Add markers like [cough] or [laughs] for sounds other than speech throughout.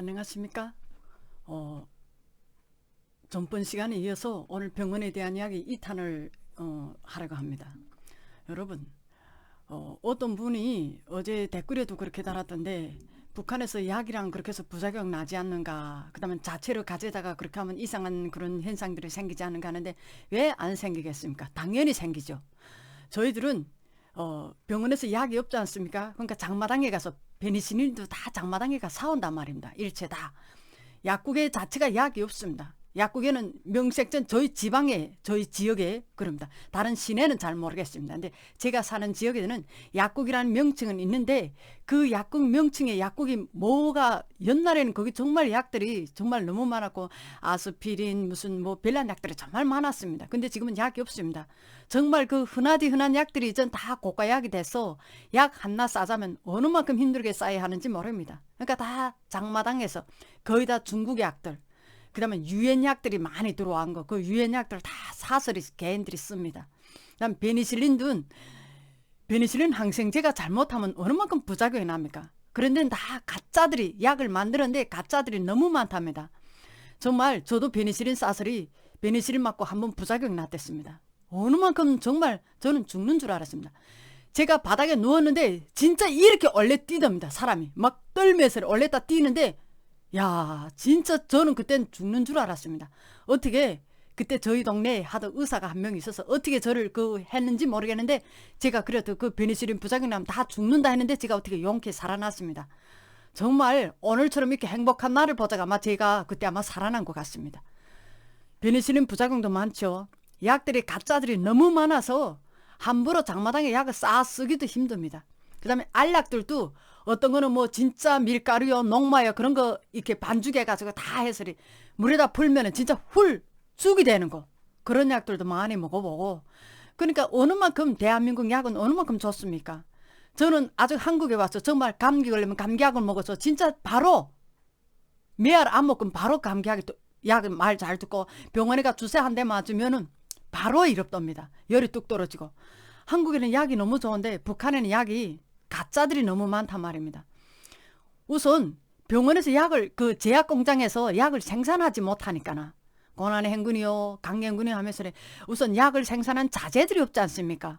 안녕하십니까? 어, 전번 시간에 이어서 오늘 병원에 대한 이야기 2탄을 어, 하려고 합니다. 여러분, 어, 어떤 분이 어제 댓글에도 그렇게 달았던데 북한에서 약이랑 그렇게 해서 부작용 나지 않는가 그 다음에 자체로 가져다가 그렇게 하면 이상한 그런 현상들이 생기지 않는가 하는데 왜 안 생기겠습니까? 당연히 생기죠. 저희들은 어, 병원에서 약이 없지 않습니까? 그러니까 장마당에 가서 베니시린도 다 장마당에 가서 사온단 말입니다. 일체 다. 약국에 자체가 약이 없습니다. 약국에는 명색전 저희 지방에 저희 지역에 그럽니다. 다른 시내는 잘 모르겠습니다. 근데 제가 사는 지역에는 약국이라는 명칭은 있는데 그 약국 명칭에 약국이 뭐가 옛날에는 거기 정말 약들이 정말 너무 많았고 아스피린 무슨 뭐 별난 약들이 정말 많았습니다. 근데 지금은 약이 없습니다. 정말 그 흔하디 흔한 약들이 전다 고가 약이 돼서 약 하나 싸자면 어느 만큼 힘들게 싸야 하는지 모릅니다. 그러니까 다 장마당에서 거의 다 중국 약들 그다음에 유엔약들이 많이 들어온 거, 그 유엔약들 다 사설이 개인들이 씁니다. 그다음 베니실린도 베니실린 항생제가 잘못하면 어느 만큼 부작용이 납니까? 그런데 다 가짜들이 약을 만드는데 가짜들이 너무 많답니다. 정말 저도 베니실린 사설이 베니실린 맞고 한 번 부작용이 났댔습니다. 어느 만큼 정말 저는 죽는 줄 알았습니다. 제가 바닥에 누웠는데 진짜 이렇게 얼레 뛰답니다. 사람이 막 떨면서 얼레다 뛰는데 야, 진짜 저는 그땐 죽는 줄 알았습니다. 어떻게 그때 저희 동네에 하도 의사가 한 명 있어서 어떻게 저를 그 했는지 모르겠는데 제가 그래도 그 베니실린 부작용 나면 다 죽는다 했는데 제가 어떻게 용케 살아났습니다. 정말 오늘처럼 이렇게 행복한 날을 보자가 아마 제가 그때 아마 살아난 것 같습니다. 베니실린 부작용도 많죠. 약들이 가짜들이 너무 많아서 함부로 장마당에 약을 쌓아 쓰기도 힘듭니다. 그 다음에 알약들도 어떤 거는 뭐 진짜 밀가루요, 녹마요 그런 거 이렇게 반죽해 가지고 다 해서리 물에다 풀면은 진짜 훌 쑥이 되는 거 그런 약들도 많이 먹어보고 그러니까 어느 만큼 대한민국 약은 어느 만큼 좋습니까? 저는 아직 한국에 와서 정말 감기 걸리면 감기약을 먹어서 진짜 바로 매알 안 먹으면 바로 감기약이 약을 말 잘 듣고 병원에 가 주사 한 대 맞으면은 바로 이롭답니다. 열이 뚝 떨어지고 한국에는 약이 너무 좋은데 북한에는 약이 가짜들이 너무 많단 말입니다. 우선 병원에서 약을 그 제약 공장에서 약을 생산하지 못하니까나 고난의 행군이요 강행군이요 하면서 우선 약을 생산한 자재들이 없지 않습니까?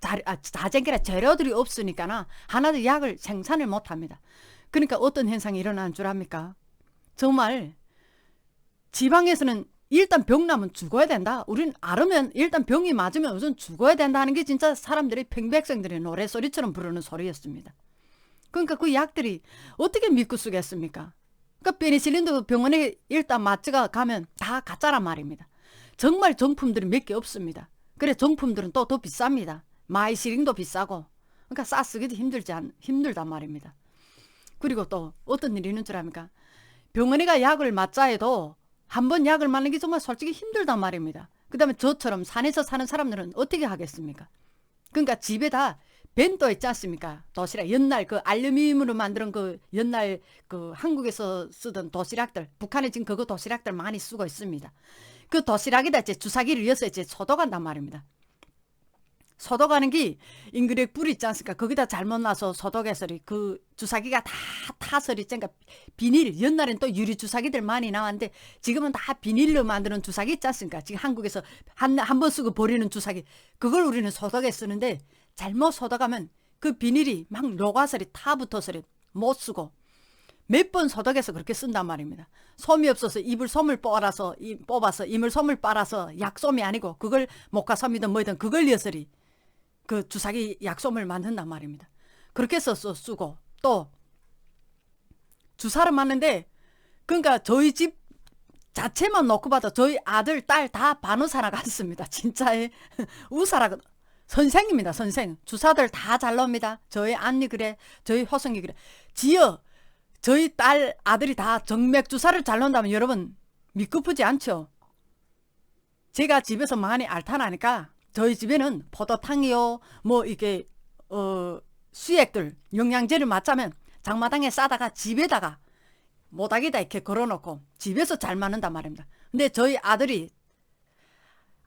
자, 아, 자재기라 재료들이 없으니까나 하나도 약을 생산을 못합니다. 그러니까 어떤 현상이 일어나는 줄 압니까? 정말 지방에서는 일단 병 나면 죽어야 된다. 우리는 알으면 일단 병이 맞으면 우선 죽어야 된다 하는 게 진짜 사람들이 평백성들의 노래소리처럼 부르는 소리였습니다. 그러니까 그 약들이 어떻게 믿고 쓰겠습니까? 그러니까 페니실린도 병원에 일단 맞지가 가면 다 가짜란 말입니다. 정말 정품들이 몇 개 없습니다. 그래 정품들은 또 더 비쌉니다. 마이시링도 비싸고 그러니까 싸 쓰기도 힘들지 않, 힘들단 말입니다. 그리고 또 어떤 일이 있는 줄 압니까? 병원에 가 약을 맞자 해도 한 번 약을 맞는 게 정말 솔직히 힘들단 말입니다. 그 다음에 저처럼 산에서 사는 사람들은 어떻게 하겠습니까? 그러니까 집에 다 벤또 있지 않습니까? 도시락 옛날 그 알루미늄으로 만드는 그 옛날 그 한국에서 쓰던 도시락들 북한에 지금 그거 도시락들 많이 쓰고 있습니다. 그 도시락에다 이제 주사기를 이어서 이제 소독한단 말입니다. 소독하는 게 잉그렉 뿌리 있지 않습니까? 거기다 잘못 놔서 소독해서 그 주사기가 다 타서리 그러니까 비닐 옛날엔 또 유리 주사기들 많이 나왔는데 지금은 다 비닐로 만드는 주사기 있지 않습니까? 지금 한국에서 한 한 번 쓰고 버리는 주사기 그걸 우리는 소독에 쓰는데 잘못 소독하면 그 비닐이 막 녹아서리 타붙어서리 못 쓰고 몇 번 소독해서 그렇게 쓴단 말입니다. 솜이 없어서 입을 솜을 뽑아서 이, 뽑아서 이물 솜을 빨아서 약솜이 아니고 그걸 목화 솜이든 뭐든 그걸 이어서리 그 주사기 약솜을 만든단 말입니다. 그렇게 해서 쓰고 또 주사를 맞는데 그러니까 저희 집 자체만 놓고 봐도 저희 아들 딸 다 반의사라 같습니다. [laughs] 진짜에 우사라 선생입니다. 선생 주사들 다 잘 나옵니다. 저희 안니 그래 저희 호성이 그래 지어 저희 딸 아들이 다 정맥 주사를 잘 놓는다면 여러분 믿고프지 않죠? 제가 집에서 많이 알타나니까 저희 집에는 포도탕이요 뭐 이게 어 수액들 영양제를 맞자면 장마당에 싸다가 집에다가 모닥이다 이렇게 걸어놓고 집에서 잘 맞는단 말입니다. 근데 저희 아들이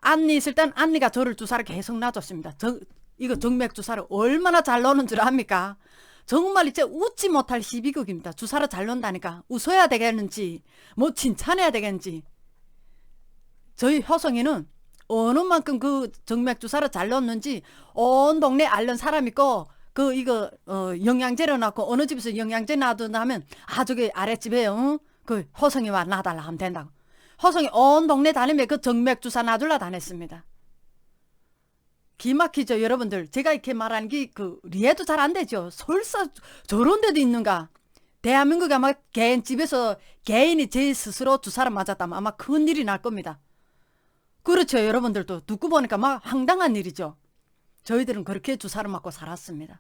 안니 있을 땐 안니가 저를 주사를 계속 놔줬습니다. 저, 이거 정맥 주사를 얼마나 잘 넣는 줄 압니까? 정말 이제 웃지 못할 시비극입니다. 주사를 잘 논다니까 웃어야 되겠는지 뭐 칭찬해야 되겠는지 저희 효성이는 어느 만큼 그 정맥 주사를 잘 넣었는지 온 동네 알는 사람 있고 그 이거 어 영양제를 놔고 어느 집에서 영양제 놔둔다 하면 아 저기 아랫집에 어? 그 효성이 와 놔달라 하면 된다고. 효성이 온 동네 다니며 그 정맥 주사 놔둘라 다녔습니다. 기막히죠 여러분들. 제가 이렇게 말하는 게 그 리에도 잘 안 되죠. 설사 저런 데도 있는가? 대한민국에 아마 개인 집에서 개인이 제 스스로 주사를 맞았다면 아마 큰일이 날 겁니다 그렇죠 여러분들도 듣고 보니까 막 황당한 일이죠 저희들은 그렇게 주사를 맞고 살았습니다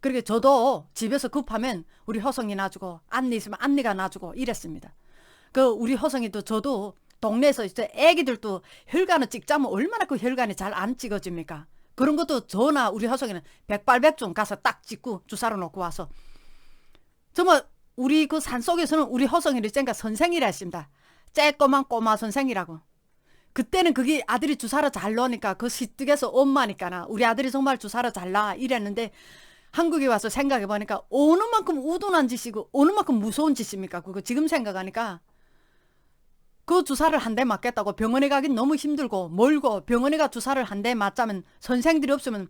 그렇게 저도 집에서 급하면 우리 효성이 놔주고 안니 있으면 안니가 놔주고 이랬습니다 그 우리 효성이도 저도 동네에서 이제 애기들도 혈관을 찍자면 얼마나 그 혈관이 잘 안 찍어집니까? 그런 것도 저나 우리 허성이는 백발백중 가서 딱 찍고 주사로 놓고 와서 정말 우리 그 산속에서는 우리 허성이를 쨍가 선생이라 했습니다. 쬐꼬만 꼬마 선생이라고. 그때는 그게 아들이 주사를 잘 넣으니까 그 시댁에서 엄마니까나 우리 아들이 정말 주사를 잘 놔 이랬는데 한국에 와서 생각해 보니까 어느 만큼 우둔한 짓이고 어느 만큼 무서운 짓입니까? 그거 지금 생각하니까 그 주사를 한 대 맞겠다고 병원에 가긴 너무 힘들고 멀고 병원에 가 주사를 한 대 맞자면 선생들이 없으면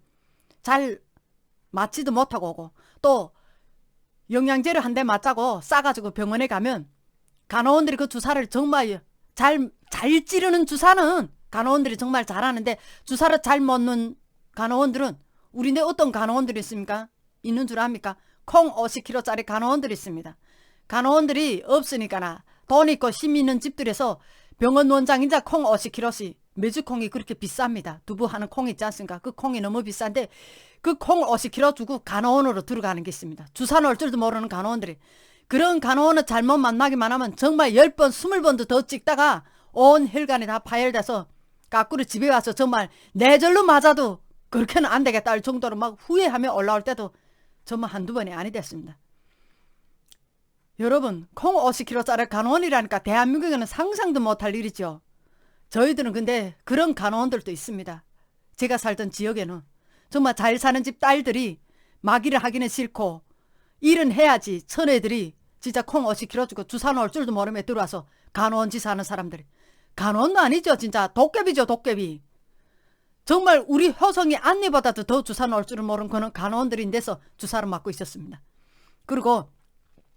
잘 맞지도 못하고 오고 또 영양제를 한 대 맞자고 싸가지고 병원에 가면 간호원들이 그 주사를 정말 잘, 잘 찌르는 주사는 간호원들이 정말 잘하는데 주사를 잘 먹는 간호원들은 우리네 어떤 간호원들이 있습니까? 있는 줄 압니까? 콩 50kg짜리 간호원들이 있습니다. 간호원들이 없으니까나 돈 있고 힘 있는 집들에서 병원 원장인자 콩 50kg씩 매주 콩이 그렇게 비쌉니다. 두부하는 콩 있지 않습니까? 그 콩이 너무 비싼데 그 콩 50kg 주고 간호원으로 들어가는 게 있습니다. 주사 놓을 줄도 모르는 간호원들이 그런 간호원을 잘못 만나기만 하면 정말 10번, 20번도 더 찍다가 온 혈관이 다 파열돼서 까꾸로 집에 와서 정말 뇌절로 맞아도 그렇게는 안 되겠다 할 정도로 막 후회하며 올라올 때도 정말 한두 번이 아니 됐습니다. 여러분 콩 50kg짜리 간호원이라니까 대한민국에는 상상도 못할 일이죠. 저희들은 근데 그런 간호원들도 있습니다. 제가 살던 지역에는 정말 잘 사는 집 딸들이 마기를 하기는 싫고 일은 해야지 천애들이 진짜 콩 50kg 주고 주사 놓을 줄도 모르며 들어와서 간호원 지사 하는 사람들이 간호원도 아니죠 진짜 도깨비죠 도깨비 정말 우리 효성이 안니보다도 더 주사 놓을 줄을 모르는 그런 간호원들인데서 주사를 맞고 있었습니다. 그리고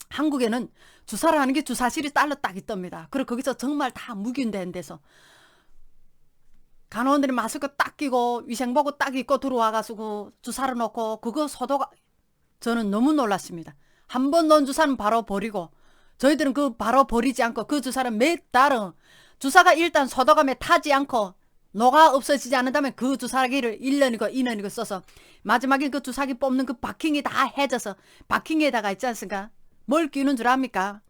한국에는 주사를 하는 게 주사실이 딸로 딱 있답니다. 그리고 거기서 정말 다 묵인된 데서 간호원들이 마스크 딱 끼고 위생복을 딱 입고 들어와가지고 주사를 놓고 그거 소도가 저는 너무 놀랐습니다. 한번 넣은 주사는 바로 버리고 저희들은 그 바로 버리지 않고 그 주사를 몇 달은 주사가 일단 소도감에 타지 않고 녹아 없어지지 않는다면 그 주사기를 1년이고 2년이고 써서 마지막에 그 주사기 뽑는 그 바킹이 다 해져서 바킹에다가 있지 않습니까? 뭘 끼우는 줄 압니까?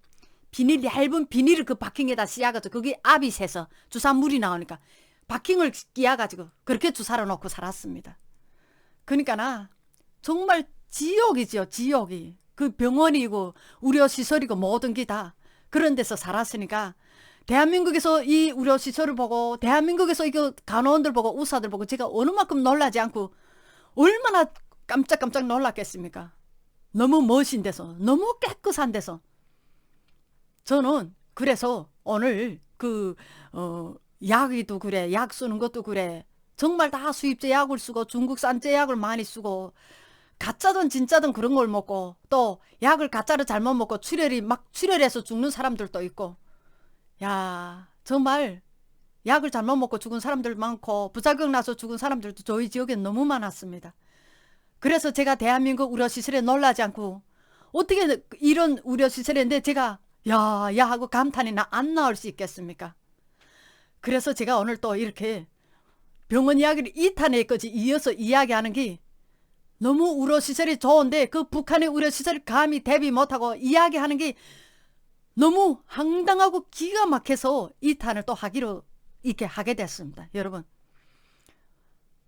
비닐 얇은 비닐을 그 바킹에다 씌워가지고 그게 압이 새서 주사물이 나오니까 바킹을 끼워가지고 그렇게 주사를 놓고 살았습니다. 그러니까 나 정말 지옥이지요 지옥이 그 병원이고 의료시설이고 모든 게 다 그런 데서 살았으니까 대한민국에서 이 의료시설을 보고 대한민국에서 이거 간호원들 보고 의사들 보고 제가 어느 만큼 놀라지 않고 얼마나 깜짝깜짝 놀랐겠습니까? 너무 멋진 데서 너무 깨끗한 데서 저는 그래서 오늘 그 어, 약이도 그래 약 쓰는 것도 그래 정말 다 수입제 약을 쓰고 중국산 제 약을 많이 쓰고 가짜든 진짜든 그런 걸 먹고 또 약을 가짜를 잘못 먹고 출혈이 막 출혈해서 죽는 사람들도 있고 야 정말 약을 잘못 먹고 죽은 사람들 많고 부작용 나서 죽은 사람들도 저희 지역에 너무 많았습니다. 그래서 제가 대한민국 의료시설에 놀라지 않고 어떻게 이런 의료시설인데 제가 야야 하고 감탄이 나 안 나올 수 있겠습니까? 그래서 제가 오늘 또 이렇게 병원 이야기를 2탄에까지 이어서 이야기하는 게 너무 의료 시설이 좋은데 그 북한의 의료 시설을 감히 대비 못하고 이야기하는 게 너무 황당하고 기가 막혀서 2탄을 또 하기로 이렇게 하게 됐습니다. 여러분.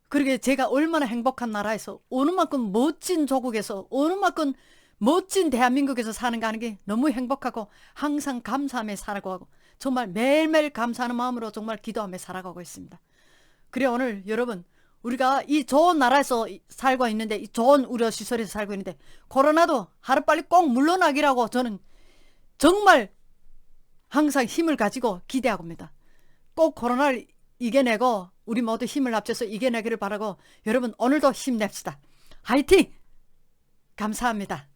그러게 제가 얼마나 행복한 나라에서 어느 만큼 멋진 조국에서 어느 만큼 멋진 대한민국에서 사는가 하는 게 너무 행복하고 항상 감사하며 살아가고 정말 매일매일 감사하는 마음으로 정말 기도하며 살아가고 있습니다. 그래 오늘 여러분 우리가 이 좋은 나라에서 이- 살고 있는데 이 좋은 의료 시설에서 살고 있는데 코로나도 하루빨리 꼭 물러나기라고 저는 정말 항상 힘을 가지고 기대하고 입니다. 꼭 코로나를 이겨내고 우리 모두 힘을 합쳐서 이겨내기를 바라고 여러분 오늘도 힘냅시다. 화이팅! 감사합니다.